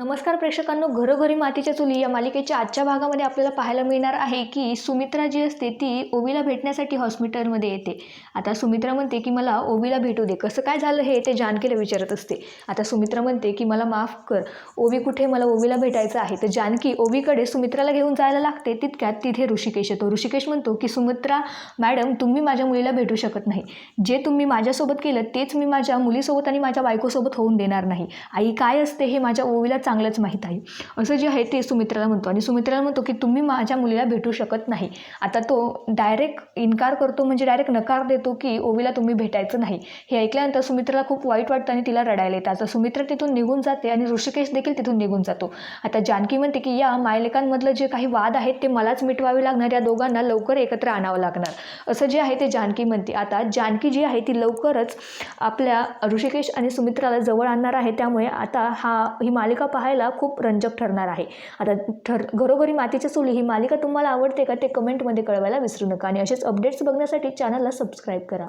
नमस्कार प्रेक्षकांनो घरोघरी मातीच्या चुली या मालिकेच्या आजच्या भागामध्ये आपल्याला पाहायला मिळणार आहे की सुमित्रा जी असते ती ओवीला भेटण्यासाठी हॉस्पिटलमध्ये येते. आता सुमित्रा म्हणते की मला ओवीला भेटू दे. कसं काय झालं हे ते जानकीला विचारत असते. आता सुमित्रा म्हणते की मला माफ कर. ओवी कुठे? मला ओवीला भेटायचं आहे. तर जानकी ओवीकडे सुमित्राला घेऊन जायला लागते. तितक्यात तिथे ऋषिकेश येतो. ऋषिकेश म्हणतो की सुमित्रा मॅडम तुम्ही माझ्या मुलीला भेटू शकत नाही. जे तुम्ही माझ्यासोबत केलं तेच मी माझ्या मुलीसोबत आणि माझ्या बायकोसोबत होऊन देणार नाही. आई काय असते हे माझ्या ओवीला चांगलंच माहीत आहे. असं जे आहे ते सुमित्राला म्हणतो. आणि सुमित्राला म्हणतो की तुम्ही माझ्या मुलीला भेटू शकत नाही. आता तो डायरेक्ट इन्कार करतो म्हणजे डायरेक्ट नकार देतो की ओवीला तुम्ही भेटायचं नाही. हे ऐकल्यानंतर सुमित्राला खूप वाईट वाटतं आणि तिला रडायला येतं. आता सुमित्रा तिथून निघून जाते आणि ऋषिकेश देखील तिथून निघून जातो. आता जानकी म्हणते की या मायलेकांमधलं जे काही वाद आहेत ते मलाच मिटवावे लागणार. या दोघांना लवकर एकत्र आणावं लागणार. असं जे आहे ते जानकी म्हणते. आता जानकी जी आहे ती लवकरच आपल्या ऋषिकेश आणि सुमित्राला जवळ आणणार आहे. त्यामुळे आता हा ही मालिका पाहायला खूप रंजक ठरणार आहे. आता ठर घरोघरी मातीच्या चुली ही मालिका तुम्हाला आवडते का ते कमेंटमध्ये कळवायला विसरू नका आणि असेच अपडेट्स बघण्यासाठी चॅनलला सबस्क्राईब करा.